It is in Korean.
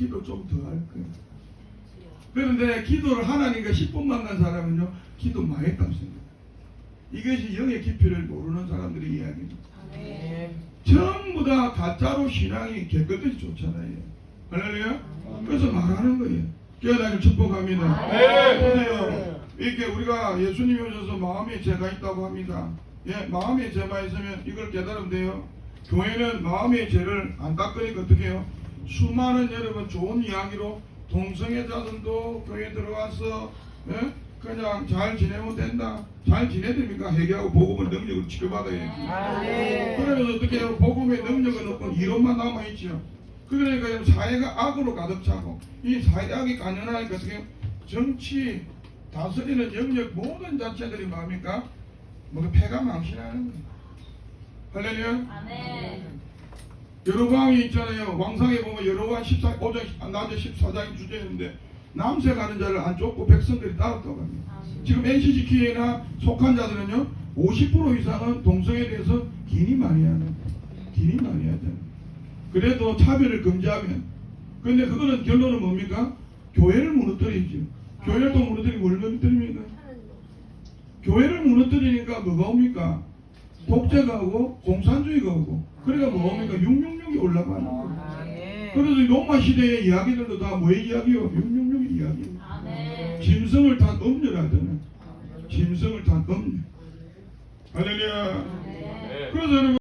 기도 좀 더 할 거예요. 그런데 기도를 하나님과 10분 만난 사람은요, 기도 많이 했다고 생각해요. 이것이 영의 깊이를 모르는 사람들의 이야기입니다. 전부 다 가짜로 신앙이 개끗이 좋잖아요. 할렐루야? 그래서 말하는 거예요. 깨어나길 축복합니다. 네. 이렇게 우리가 예수님이 오셔서 마음에 죄가 있다고 합니다. 예, 마음에 죄가 있으면 이걸 깨달으면 돼요. 교회는 마음의 죄를 안 닦으니까 어떻게 해요? 수많은 여러분 좋은 이야기로 동성애자들도 교회 들어와서 예? 그냥 잘 지내면 된다. 잘 지내됩니까? 회개하고 복음을 능력을 치료받아야지. 그러면서 어떻게 해요? 복음의 능력은 없고 이론만 남아있죠. 그러니까 사회가 악으로 가득 차고 이 사회악이 간연하니까 어떻게? 정치 다스리는 영역 모든 자체들이 뭡니까? 뭐가 폐가 망신하는 거예요. 할렐루야. 여로보암이 있잖아요. 왕상에 보면 여로보암 14 오전 낮에 14장이 주제인데 남색 하는 자를 안 쫓고 백성들이 따랐다고 합니다. 지금 NCGK나 속한 자들은요 50% 이상은 동성에 대해서 기니 많이 하는 기니 많이 하잖아요. 그래도 차별을 금지하면 근데 그거는 결론은 뭡니까? 교회를 무너뜨리죠. 교회를 또 무너뜨리면 뭘 무너뜨립니까? 교회를 무너뜨리니까 뭐가 옵니까? 독재가 오고 공산주의가 오고 그러니까 뭐가 옵니까? 666 이 올라가는 거예요. 그래서 이 로마 시대의 이야기들도 다 뭐의 이야기요? 666의 이야기. 짐승을 탄 음녀라잖아요. 짐승을 탄 음녀. 할렐루야. 그래서 여러분